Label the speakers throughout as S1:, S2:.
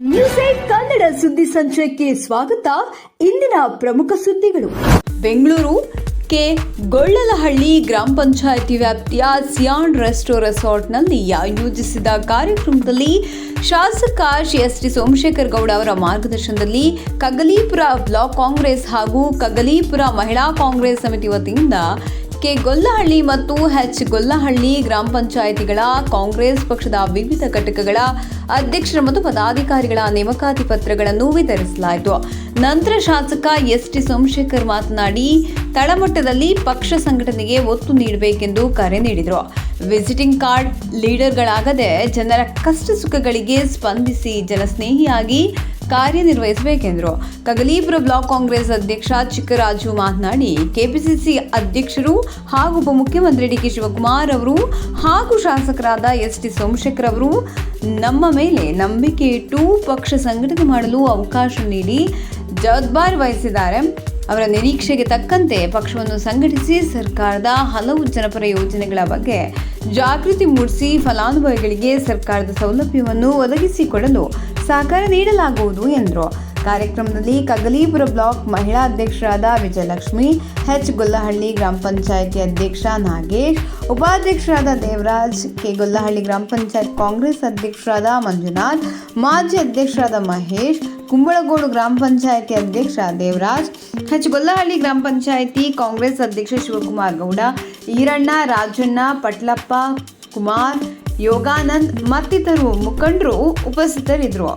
S1: News Kannada ಸುದ್ದಿ ಸಂಚಯಕ್ಕೆ ಸ್ವಾಗತ. ಇಂದಿನ ಪ್ರಮುಖ ಸುದ್ದಿಗಳು. ಬೆಂಗಳೂರು ಕೆ. ಗೊಳ್ಳಲಹಳ್ಳಿ ಗ್ರಾಮ ಪಂಚಾಯಿತಿ ವ್ಯಾಪ್ತಿಯ ಸಿಯಾನ್ ರೆಸ್ಟೋ ರೆಸಾರ್ಟ್ನಲ್ಲಿ ಆಯೋಜಿಸಿದ ಕಾರ್ಯಕ್ರಮದಲ್ಲಿ ಶಾಸಕ ಎಸ್ ಟಿ ಸೋಮಶೇಖರ್ ಗೌಡ ಅವರ ಮಾರ್ಗದರ್ಶನದಲ್ಲಿ ಕಗಲೀಪುರ ಬ್ಲಾಕ್ ಕಾಂಗ್ರೆಸ್ ಹಾಗೂ ಕಗಲೀಪುರ ಮಹಿಳಾ ಕಾಂಗ್ರೆಸ್ ಸಮಿತಿ ವತಿಯಿಂದ ಕೆ ಗೊಲ್ಲಹಳ್ಳಿ ಮತ್ತು ಎಚ್ ಗೊಲ್ಲಹಳ್ಳಿ ಗ್ರಾಮ ಪಂಚಾಯಿತಿಗಳ ಕಾಂಗ್ರೆಸ್ ಪಕ್ಷದ ವಿವಿಧ ಘಟಕಗಳ ಅಧ್ಯಕ್ಷರ ಮತ್ತು ಪದಾಧಿಕಾರಿಗಳ ನೇಮಕಾತಿ ಪತ್ರಗಳನ್ನು ವಿತರಿಸಲಾಯಿತು. ನಂತರ ಶಾಸಕ ಎಸ್ ಟಿ ಸೋಮಶೇಖರ್ ಮಾತನಾಡಿ, ತಳಮಟ್ಟದಲ್ಲಿ ಪಕ್ಷ ಸಂಘಟನೆಗೆ ಒತ್ತು ನೀಡಬೇಕೆಂದು ಕರೆ ನೀಡಿದರು. ವಿಸಿಟಿಂಗ್ ಕಾರ್ಡ್ ಲೀಡರ್ಗಳಾಗದೆ ಜನರ ಕಷ್ಟ ಸುಖಗಳಿಗೆ ಸ್ಪಂದಿಸಿ ಜನಸ್ನೇಹಿಯಾಗಿ ಕಾರ್ಯನಿರ್ವಹಿಸಬೇಕೆಂದರು. ಕಗಲೀಪುರ ಬ್ಲಾಕ್ ಕಾಂಗ್ರೆಸ್ ಅಧ್ಯಕ್ಷ ಚಿಕ್ಕರಾಜು ಮಾತನಾಡಿ, ಕೆಪಿಸಿಸಿ ಅಧ್ಯಕ್ಷರು ಹಾಗೂ ಉಪಮುಖ್ಯಮಂತ್ರಿ ಡಿ ಕೆ ಶಿವಕುಮಾರ್ ಅವರು ಹಾಗೂ ಶಾಸಕರಾದ ಎಸ್ ಟಿ ಸೋಮಶೇಖರ್ ಅವರು ನಮ್ಮ ಮೇಲೆ ನಂಬಿಕೆ ಇಟ್ಟು ಪಕ್ಷ ಸಂಘಟನೆ ಮಾಡಲು ಅವಕಾಶ ನೀಡಿ ಜವಾಬ್ದಾರಿ ವಹಿಸಿದ್ದಾರೆ. ಅವರ ನಿರೀಕ್ಷೆಗೆ ತಕ್ಕಂತೆ ಪಕ್ಷವನ್ನು ಸಂಘಟಿಸಿ ಸರ್ಕಾರದ ಹಲವು ಜನಪರ ಯೋಜನೆಗಳ ಬಗ್ಗೆ ಜಾಗೃತಿ ಮೂಡಿಸಿ ಫಲಾನುಭವಿಗಳಿಗೆ ಸರ್ಕಾರದ ಸೌಲಭ್ಯವನ್ನು ಒದಗಿಸಿಕೊಡಲು ಸಹಕಾರ ನೀಡಲಾಗುವುದು ಎಂದರು. ಕಾರ್ಯಕ್ರಮದಲ್ಲಿ ಕಗಲೀಪುರ ಬ್ಲಾಕ್ ಮಹಿಳಾ ಅಧ್ಯಕ್ಷರಾದ ವಿಜಯಲಕ್ಷ್ಮಿ, ಎಚ್ ಗೊಲ್ಲಹಳ್ಳಿ ಗ್ರಾಮ ಪಂಚಾಯಿತಿ ಅಧ್ಯಕ್ಷ ನಾಗೇಶ್, ಉಪಾಧ್ಯಕ್ಷರಾದ ದೇವರಾಜ್, ಕೆ ಗೊಲ್ಲಹಳ್ಳಿ ಗ್ರಾಮ ಪಂಚಾಯತ್ ಕಾಂಗ್ರೆಸ್ ಅಧ್ಯಕ್ಷರಾದ ಮಂಜುನಾಥ್, ಮಾಜಿ ಅಧ್ಯಕ್ಷರಾದ ಮಹೇಶ್ ಕುಂಬಳಗೋಡು ಗ್ರಾಮ ಪಂಚಾಯಿತಿ ಅಧ್ಯಕ್ಷ ದೇವರಾಜ್ ಎಚ್ ಗೊಲ್ಲಹಳ್ಳಿ ಗ್ರಾಮ ಪಂಚಾಯಿತಿ ಕಾಂಗ್ರೆಸ್ ಅಧ್ಯಕ್ಷ ಶಿವಕುಮಾರ್ ಗೌಡ, ಈರಣ್ಣ, ರಾಜಣ್ಣ, ಪಟ್ಲಪ್ಪ, ಕುಮಾರ್, ಯೋಗಾನಂದ್ ಮತ್ತಿತರು ಮುಖಂಡರು ಉಪಸ್ಥಿತರಿದ್ದರು.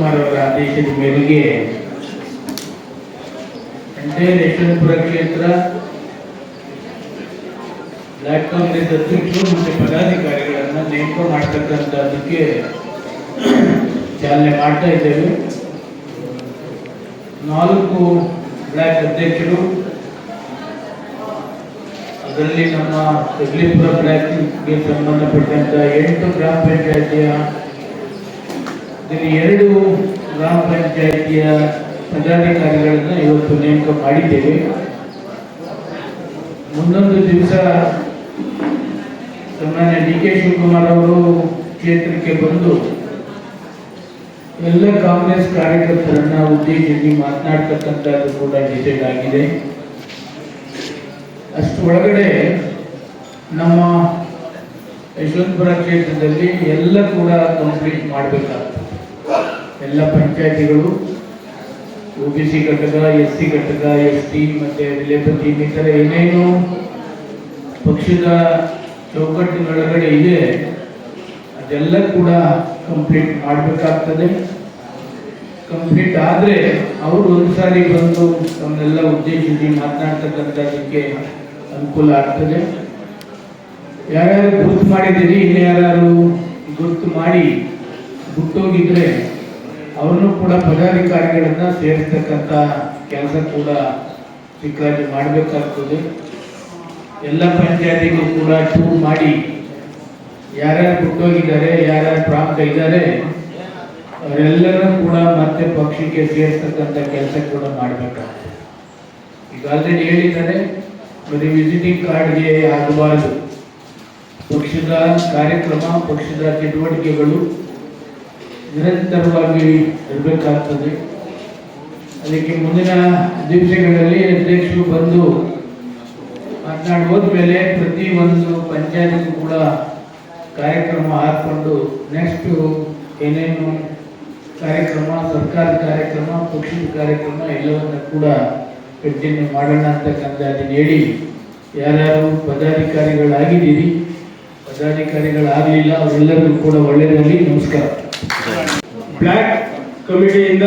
S2: ಶಿವಕುಮಾರ್ ಅವರ ಆದೇಶದ ಮೇರೆಗೆ ಯಶವಂತಪುರ ಕ್ಷೇತ್ರ ಬ್ಲಾಕ್ ಕಾಂಗ್ರೆಸ್ ಅಧ್ಯಕ್ಷರು ಮತ್ತು ಪದಾಧಿಕಾರಿಗಳನ್ನ ನೇಮಕ ಮಾಡ್ತಕ್ಕಂಥದ್ದಕ್ಕೆ ಚಾಲನೆ ಮಾಡ್ತಾ ಇದ್ದೇವೆ. ನಾಲ್ಕು ಬ್ಲಾಕ್ ಅಧ್ಯಕ್ಷರು, ಅದರಲ್ಲಿ ನಮ್ಮ ಹೆಗ್ಲಿಪುರ ಬ್ಲಾಕ್ಗೆ ಸಂಬಂಧಪಟ್ಟಂತ ಎಂಟು ಗ್ರಾಮ ಪಂಚಾಯತಿಯ ಇದರಲ್ಲಿ ಎರಡು ಗ್ರಾಮ ಪಂಚಾಯಿತಿಯ ಪದಾಧಿಕಾರಿಗಳನ್ನು ಇವತ್ತು ನೇಮಕ ಮಾಡಿದ್ದೇವೆ. ಮುಂದೊಂದು ದಿವಸ ಸನ್ಮಾನ್ಯ ಡಿ ಕೆ ಶಿವಕುಮಾರ್ ಅವರು ಕ್ಷೇತ್ರಕ್ಕೆ ಬಂದು ಎಲ್ಲ ಕಾಂಗ್ರೆಸ್ ಕಾರ್ಯಕರ್ತರನ್ನ ಉದ್ದೇಶಿಸಿ ಮಾತನಾಡ್ತಕ್ಕಂಥದ್ದು ಕೂಡ ಆಗಿದೆ ಅಷ್ಟು ಒಳಗಡೆ ನಮ್ಮ ಯಶವಂತಪುರ ಕ್ಷೇತ್ರದಲ್ಲಿ ಎಲ್ಲ ಕೂಡ ಕಂಪ್ಲೀಟ್ ಮಾಡಬೇಕಾಗ್ತದೆ. ಎಲ್ಲ ಪಂಚಾಯಿತಿಗಳು ಒ ಬಿ ಸಿ ಘಟಕ ಎಸ್ ಸಿ ಘಟಕ ಎಸ್ ಟಿ ಮತ್ತೆ ರಿಲೇಪತಿ ಇನ್ನಿತರ ಏನೇನು ಪಕ್ಷದ ಚೌಕಟ್ಟಿನೊಳಗಡೆ ಇದೆ, ಅದೆಲ್ಲ ಕೂಡ ಕಂಪ್ಲೀಟ್ ಮಾಡಬೇಕಾಗ್ತದೆ. ಕಂಪ್ಲೀಟ್ ಆದರೆ ಅವರು ಒಂದು ಸಾರಿ ಬಂದು ತಮ್ಮನ್ನೆಲ್ಲ ಉದ್ದೇಶಿಸಿ ಮಾತನಾಡ್ತಕ್ಕಂಥದಕ್ಕೆ ಅನುಕೂಲ ಆಗ್ತದೆ. ಯಾರ್ಯಾರು ಗುರುತು ಮಾಡಿದ್ದೀರಿ, ಇನ್ನು ಯಾರು ಗುರುತು ಮಾಡಿ ಬಿಟ್ಟೋಗಿದ್ರೆ ಅವ್ರನ್ನೂ ಕೂಡ ಪದಾಧಿಕಾರಿಗಳನ್ನ ಸೇರಿಸ್ತಕ್ಕಂಥ ಕೆಲಸ ಕೂಡ ಚಿಕ್ಕರಾಜು ಮಾಡಬೇಕಾಗ್ತದೆ. ಎಲ್ಲ ಪಂಚಾಯತಿಗೂ ಕೂಡ ಟೂರ್ ಮಾಡಿ ಯಾರ್ಯಾರು ಹುಟ್ಟೋಗಿದ್ದಾರೆ ಯಾರ್ಯಾರು ಪ್ರಾಂತ ಇದ್ದಾರೆ, ಅವರೆಲ್ಲರೂ ಕೂಡ ಮತ್ತೆ ಪಕ್ಷಕ್ಕೆ ಸೇರಿಸ್ತಕ್ಕಂಥ ಕೆಲಸ ಕೂಡ ಮಾಡಬೇಕಾಗ್ತದೆ. ಈಗ ಆಲ್ರೆಡಿ ಹೇಳಿದ್ದಾರೆ, ಬರೀ ವಿಸಿಟಿಂಗ್ ಕಾರ್ಡ್ಗೆ ಆಗಬಾರದು. ಪಕ್ಷದ ಕಾರ್ಯಕ್ರಮ, ಪಕ್ಷದ ಚಟುವಟಿಕೆಗಳು ನಿರಂತರವಾಗಿ ಇರಬೇಕಾಗ್ತದೆ. ಅದಕ್ಕೆ ಮುಂದಿನ ದಿವಸಗಳಲ್ಲಿ ಅಧ್ಯಕ್ಷರು ಬಂದು ಮಾತನಾಡಿ ಹೋದ್ಮೇಲೆ ಪ್ರತಿ ಒಂದು ಪಂಚಾಯತ್ಗೂ ಕೂಡ ಕಾರ್ಯಕ್ರಮ ಹಾಕ್ಕೊಂಡು ನೆಕ್ಸ್ಟು ಏನೇನು ಕಾರ್ಯಕ್ರಮ, ಸರ್ಕಾರದ ಕಾರ್ಯಕ್ರಮ, ಪಕ್ಷದ ಕಾರ್ಯಕ್ರಮ ಎಲ್ಲವನ್ನು ಕೂಡ ಕಂಟಿನ್ಯೂ ಮಾಡೋಣ ಅಂತಕ್ಕಂಥ ಅದನ್ನು ಹೇಳಿ ಯಾರ್ಯಾರು ಪದಾಧಿಕಾರಿಗಳಾಗಿದ್ದೀರಿ? ಪದಾಧಿಕಾರಿಗಳಾಗಲಿಲ್ಲ, ಅವರೆಲ್ಲರಿಗೂ ಕೂಡ ಒಳ್ಳೆಯದಾಗಲಿ. ನಮಸ್ಕಾರ.
S3: ಬ್ಲ್ಯಾಕ್ ಕಮಿಟಿಯಿಂದ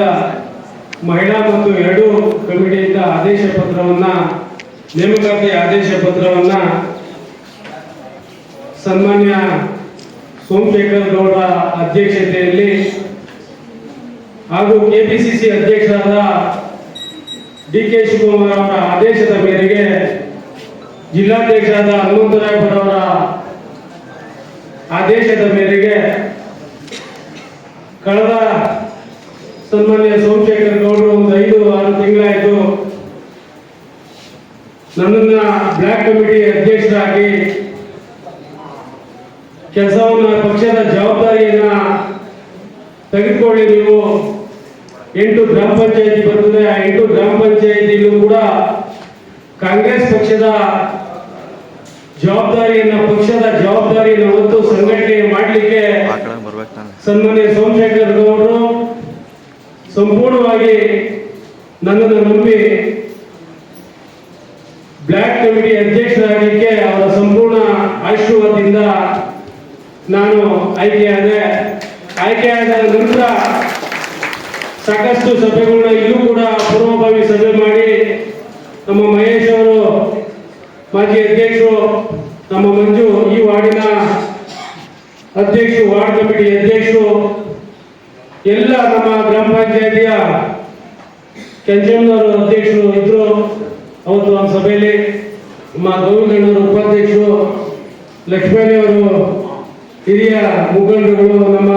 S3: ಮಹಿಳಾ ಮತ್ತು ಎರಡು ಕಮಿಟಿಯಿಂದ ಆದೇಶ ಪತ್ರವನ್ನ, ನೇಮಕಾತಿ ಆದೇಶ ಪತ್ರವನ್ನ ಸನ್ಮಾನ್ಯ ಸೋಮಶೇಖರ್ ಗೌಡ ಅಧ್ಯಕ್ಷತೆಯಲ್ಲಿ ಹಾಗೂ ಕೆಪಿಸಿಸಿ ಅಧ್ಯಕ್ಷರಾದ ಡಿ ಕೆ ಶಿವಕುಮಾರ್ ಅವರ ಆದೇಶದ ಮೇರೆಗೆ ಜಿಲ್ಲಾಧ್ಯಕ್ಷರಾದ ಹನುಮಂತರಾಯಪುರವರ ಆದೇಶದ ಮೇರೆಗೆ ಕಳೆದ ಸನ್ಮಾನ್ಯ ಸೋಮಶೇಖರ್ ಗೌಡರು ಒಂದು ಐದು, ಆರು ತಿಂಗಳಾಯಿತು. ನನ್ನನ್ನ ಬ್ಲಾಕ್ ಕಮಿಟಿ ಅಧ್ಯಕ್ಷರಾಗಿ ಕೆಲಸವನ್ನು ಪಕ್ಷದ ಜವಾಬ್ದಾರಿಯನ್ನ ತೆಗೆದುಕೊಳ್ಳಿ ನೀವು. ಎಂಟು ಗ್ರಾಮ ಪಂಚಾಯತಿ ಬರ್ತದೆ, ಆ ಎಂಟು ಗ್ರಾಮ ಪಂಚಾಯಿತಿಲ್ಲೂ ಕೂಡ ಕಾಂಗ್ರೆಸ್ ಪಕ್ಷದ ಜವಾಬ್ದಾರಿಯನ್ನ, ಪಕ್ಷದ ಜವಾಬ್ದಾರಿಯನ್ನು ಹೊತ್ತು ಸಂಘಟನೆ ಮಾಡಲಿಕ್ಕೆ
S4: ಆ ಕಡೆ ಬರ್ಬೇಕು ತಾನೆ
S3: ಸನ್ಮಾನ್ಯ ಸೋಮಶೇಖರ್ ಗೌಡರು ಸಂಪೂರ್ಣವಾಗಿ ನನ್ನನ್ನು ನಂಬಿ ಬ್ಲ್ಯಾಕ್ ಕಮಿಟಿ ಅಧ್ಯಕ್ಷರಾಗಲಿಕ್ಕೆ ಅವರ ಸಂಪೂರ್ಣ ಆಶೀರ್ವಾದದಿಂದ ನಾನು ಆಯ್ಕೆಯಾದೆ ಆಯ್ಕೆಯಾದ ನಂತರ ಸಾಕಷ್ಟು ಸಭೆಗಳನ್ನ ಇಲ್ಲೂ ಕೂಡ ಪೂರ್ವಭಾವಿ ಸಭೆ ಮಾಡಿ ನಮ್ಮ ಮಹೇಶ್ ಅವರು, ಮಾಜಿ ಅಧ್ಯಕ್ಷರು, ನಮ್ಮ ಮಂಜು ಈ ವಾರ್ಡಿನ ಅಧ್ಯಕ್ಷರು ವಾರ್ಡ್ ಕಮಿಟಿ ಅಧ್ಯಕ್ಷರು, ಎಲ್ಲ ನಮ್ಮ ಗ್ರಾಮ ಪಂಚಾಯತಿಯ ಕೆಂಚಮ್ಮನವರು ಅಧ್ಯಕ್ಷರು ಇದ್ರು. ಅವತ್ತು ನಮ್ಮ ಸಭೆಯಲ್ಲಿ ನಮ್ಮ ಗೋವಿಂದಣ್ಣವರು ಉಪಾಧ್ಯಕ್ಷರು ಲಕ್ಷ್ಮಣವರು ಹಿರಿಯ ಮುಖಂಡರುಗಳು, ನಮ್ಮ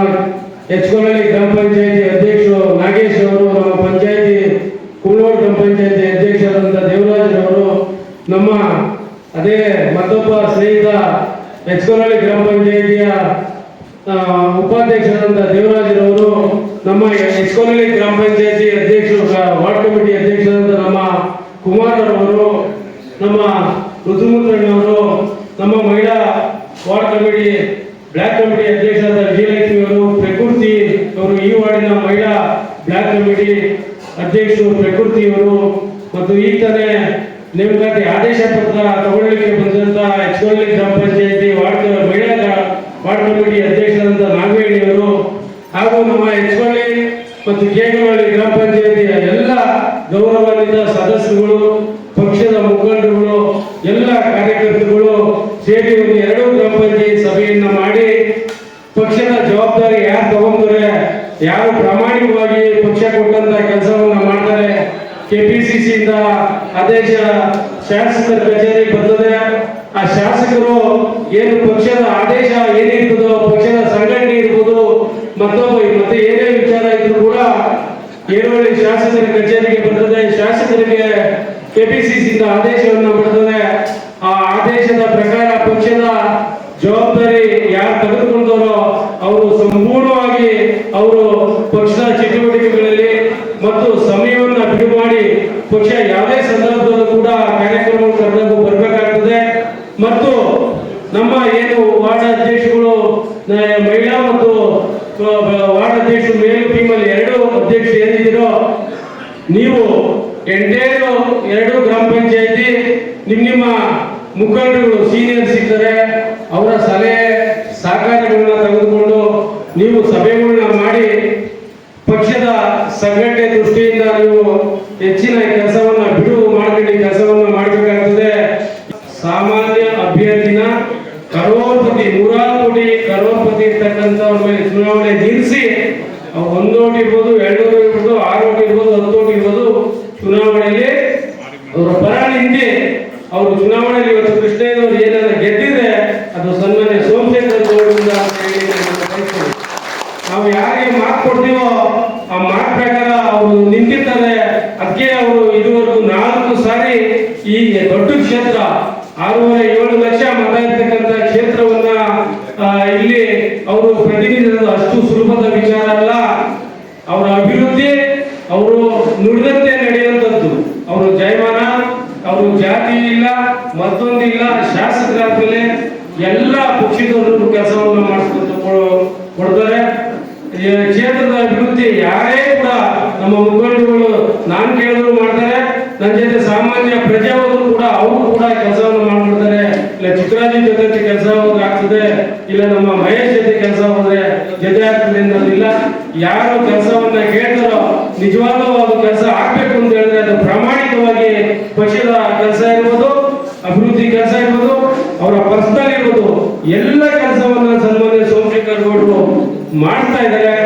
S3: ಹೆಚ್ಕೊಳ್ಳಿ ಗ್ರಾಮ ಪಂಚಾಯತಿ ಅಧ್ಯಕ್ಷರು ನಾಗೇಶ್ ಅವರು, ನಮ್ಮ ಪಂಚಾಯತಿ ಕುಳ್ಳೋಡ್ ಗ್ರಾಮ ಪಂಚಾಯತಿ ಅಧ್ಯಕ್ಷರಾದಂಥ ದೇವರಾಜರವರು ನಮ್ಮ ಅದೇ ಮತ್ತೊಬ್ಬ ಸ್ನೇಹಿತ ಎಚ್ಕೊಲಹಳ್ಳಿ ಗ್ರಾಮ ಪಂಚಾಯತಿಯ ಉಪಾಧ್ಯಕ್ಷರಾದಂತಹ ದೇವರಾಜರವರು ನಮ್ಮ ಎಸ್ಕೋನಹಳ್ಳಿ ಗ್ರಾಮ ಪಂಚಾಯತಿ ಅಧ್ಯಕ್ಷರು ವಾರ್ಡ್ ಕಮಿಟಿ ಅಧ್ಯಕ್ಷರಾದಂಥ ನಮ್ಮ ಕುಮಾರರವರು ನಮ್ಮ ಋತುಮೂತ್ರಣ್ಣವರು ನಮ್ಮ ಮಹಿಳಾ ವಾರ್ಡ್ ಕಮಿಟಿ, ಬ್ಲಾಕ್ ಕಮಿಟಿ ಅಧ್ಯಕ್ಷರಾದ ವಿಜಯಲಕ್ಷ್ಮಿ ಅವರು, ಪ್ರಕೃತಿ ಅವರು, ಈ ವಾರ್ಡಿನ ಮಹಿಳಾ ಬ್ಲಾಕ್ ಕಮಿಟಿ ಅಧ್ಯಕ್ಷರು ಪ್ರಕೃತಿ ಅವರು, ಮತ್ತು ಈಗ ನೇಮಕಾತಿ ಆದೇಶ ಪತ್ರ ತಗೊಳ್ಳಿಕ್ಕೆ ಬಂದಂತ ಎಚ್ಕೊಳ್ಳಿ ಗ್ರಾಮ ಪಂಚಾಯತಿ ವಾರ್ಡ್ ಮಹಿಳಾ ವಾರ್ಡ್ ಕಮಿಟಿ ಅಧ್ಯಕ್ಷರಾದಂಥ ನಾಗವೇಣಿಯವರು ಹಾಗೂ ನಮ್ಮ ಎಚ್ಕೊಳ್ಳಿ ಮತ್ತು ಕೇಗನಹಳ್ಳಿ ಗ್ರಾಮ ಪಂಚಾಯತಿಯ ಎಲ್ಲ ಗೌರವಾನ್ವಿತ ಸದಸ್ಯರುಗಳು, ಪಕ್ಷದ ಮುಖಂಡರುಗಳು, ಎಲ್ಲ ಕಾರ್ಯಕರ್ತರುಗಳು ಸೇರಿ ಒಂದು ಎರಡು ಗ್ರಾಮ ಪಂಚಾಯತ್ ಸಭೆಯನ್ನು ಮಾಡಿ ಪಕ್ಷದ ಜವಾಬ್ದಾರಿ ಯಾರು ತಗೊಂತಾರೆ ಯಾರು ಪ್ರಾಮಾಣಿಕವಾಗಿ ಪಕ್ಷ ಕೊಟ್ಟಂತ ಕೆಲಸವನ್ನ ಮಾಡ್ತಾರೆ. ಕೆಪಿಸಿಸಿ ಇಂದ ಆದೇಶ ಶಾಸಕರ ಕಚೇರಿ ಬರ್ತದೆ ಆ ಶಾಸಕರು ಏನು ಪಕ್ಷದ ಆದೇಶ ಏನಿರ್ತದೋ, ಪಕ್ಷದ ಸಂಘಟನೆ ಇರ್ಬೋದು, ಮತ್ತೊಬ್ಬ ಮತ್ತೆ ಏನೇ ವಿಚಾರ ಇದ್ರು ಕೂಡ ಏರೋಳಿ ಶಾಸಕರ ಕಚೇರಿಗೆ ಬರ್ತದೆ ಶಾಸಕರಿಗೆ ಕೆಪಿಸಿಸಿ ಇಂದ ಆದೇಶವನ್ನ ಬರ್ತದೆ ಆ ಆದೇಶದ ಪ್ರಕಾರ ಪಕ್ಷದ ಜವಾಬ್ದಾರಿ ಯಾರು ತೆಗೆದುಕೊಳ್ತಾರೋ ಅವರು ಸಂಪೂರ್ಣವಾಗಿ ಅವರು ಪಕ್ಷದ ಚಟುವಟಿಕೆಗಳಲ್ಲಿ ಮತ್ತು ಸಮಯವನ್ನು ಬಿಡು ಮಾಡಿ ಪಕ್ಷ ಯಾವುದೇ ಸಂದರ್ಭದಲ್ಲೂ ಕೂಡ ಕಾರ್ಯಕ್ರಮ ಕರೆದಾಗ ಬರಬೇಕಾಗ್ತದೆ ಮತ್ತು ನಮ್ಮ ಏನು ವಾರ್ಡ್ ಅಧ್ಯಕ್ಷಗಳು ನ- ಮಹಿಳಾ ಮತ್ತು ಆ, ವಾರ್ಡ್ ಅಧ್ಯಕ್ಷರು ಮೇಲು ಫೀಮೇಲ್ ಎರಡು ಅಧ್ಯಕ್ಷರು ಏನಿದ್ದೀರೋ ನೀವು ಎಂಟೇರು ಎರಡು ಗ್ರಾಮ ಪಂಚಾಯತಿ ನಿಮ್ಮ ನಿಮ್ಮ ಮುಖಂಡರು ಸೀನಿಯರ್ಸ್ ಇದ್ದಾರೆ, ಅವರ ಸಲಹೆ, ಸಹಕಾರಗಳನ್ನ ತೆಗೆದುಕೊಂಡು ನೀವು ಸಭೆಗಳನ್ನ ಮಾಡಿ, ಪಕ್ಷದ ಸಂಘಟನೆ ದೃಷ್ಟಿಯಿಂದ ನೀವು ಹೆಚ್ಚಿನ ಕೆಲಸವನ್ನ ಬಿಡುವು ಮಾಡ್ಕೊಂಡು ಕೆಲಸವನ್ನ ಮಾಡಬೇಕಾಗ್ತದೆ. ಸಾಮಾನ್ಯ ಅಭ್ಯರ್ಥಿನ ಕರೋಪತಿ, ನೂರಾರು ಕೋಟಿ ಕರೋಪತಿ ಇರ್ತಕ್ಕಂಥ ಚುನಾವಣೆ ನಿಲ್ಲಿಸಿ ಒಂದು ಓಟ್ ಇರ್ಬೋದು, ಎರಡು ಓಟ್ ಇರ್ಬೋದು, ಆರು ಓಟ್ ಇರ್ಬೋದು, ಹತ್ತು ಓಟ್ ಇರ್ಬೋದು ಚುನಾವಣೆಯಲ್ಲಿ ಅವರ ಪರ ಹಿಂದೆ ಅವರು ಚುನಾವಣೆಯಲ್ಲಿ ಇವತ್ತು ಕೃಷ್ಣಯ್ಯನವರು ಏನಾದ್ರು ಗೆದ್ದಿದ್ರೆ ಅದು ಸನ್ಮಾನ್ಯ ಸೋಮಶೇಖರ್ ಗೌಡರಿಂದ. ನಾವು ಯಾರಿಗೆ ಮಾತು ಕೊಡ್ತೀವೋ ಆ ಮಾತು ಪ್ರಕಾರ ಅವರು ನಿಂತಿರ್ತಾರೆ ಅದಕ್ಕೆ ಅವರು ಇದುವರೆಗೂ ನಾಲ್ಕು ಸಾರಿ ಈ ದೊಡ್ಡ ಕ್ಷೇತ್ರ, ಆರೂವರೆ ಏಳು ಲಕ್ಷ ಮತ ಇರ್ತಕ್ಕಂಥ ಕ್ಷೇತ್ರವನ್ನ ಇಲ್ಲಿ ಅವರು ಪ್ರತಿನಿಧಿಸೋದು ಅಷ್ಟು ಸುಲಭದ ವಿಚಾರ ಅಲ್ಲ ಅವರ ಅಭಿವೃದ್ಧಿ ಅವರು ನುಡಿದಂತೆ ನಡೆಯುವಂಥದ್ದು ಅವರು ಜಯಮಾನ ಅವರು ಜಾತಿ ಇಲ್ಲ ಮತ್ತೊಂದಿಲ್ಲ ಶಾಸಕರಾದ್ಮೇಲೆ ಎಲ್ಲ ಪಕ್ಷದವರು ಕೆಲಸವನ್ನು ಮಾಡಿಸ್ಕೊಂತ ಕೊಡ್ತಾರೆ. ಕ್ಷೇತ್ರದ ಅಭಿವೃದ್ಧಿ ಯಾರೇ ಕೂಡ ನಮ್ಮ ಮುಖಂಡರುಗಳು ನಾನು ಕೇಳಿದ್ರು ಮಾಡ್ತಾರೆ. ನನ್ನ ಜೊತೆ ಸಾಮಾನ್ಯ ಪ್ರಜೆಯವರು ಕೂಡ ಅವರು ಕೂಡ ಕೆಲಸವನ್ನು ಮಾಡ್ಬಿಡ್ತಾರೆ ಇಲ್ಲ ಚಿತ್ರಾಜಿ ಜೊತೆ ಕೆಲಸ ಹೋದ್ರೆ ಆಗ್ತದೆ, ಇಲ್ಲ ನಮ್ಮ ಮಹೇಶ್ ಜೊತೆ ಕೆಲಸ ಹೋದ್ರೆ ಜೊತೆ ಆಗ್ತದೆ ಅನ್ನೋದಿಲ್ಲ ಯಾರು ಕೆಲಸವನ್ನ ಕೇಳ್ತಾರೋ, ನಿಜವಾಗ್ಲೂ ಅದು ಕೆಲಸ ಆಗ್ಬೇಕು ಅಂತ ಹೇಳಿದ್ರೆ ಅದು ಪ್ರಾಮಾಣಿಕವಾಗಿ ಪಕ್ಷದ ಎಲ್ಲ ಕೆಲಸವನ್ನ ಸನ್ಮಾನ್ಯ ಸೋಮಶೇಖರ್ ಗೌಡರು ಮಾಡ್ತಾ ಇದ್ದಾರೆ.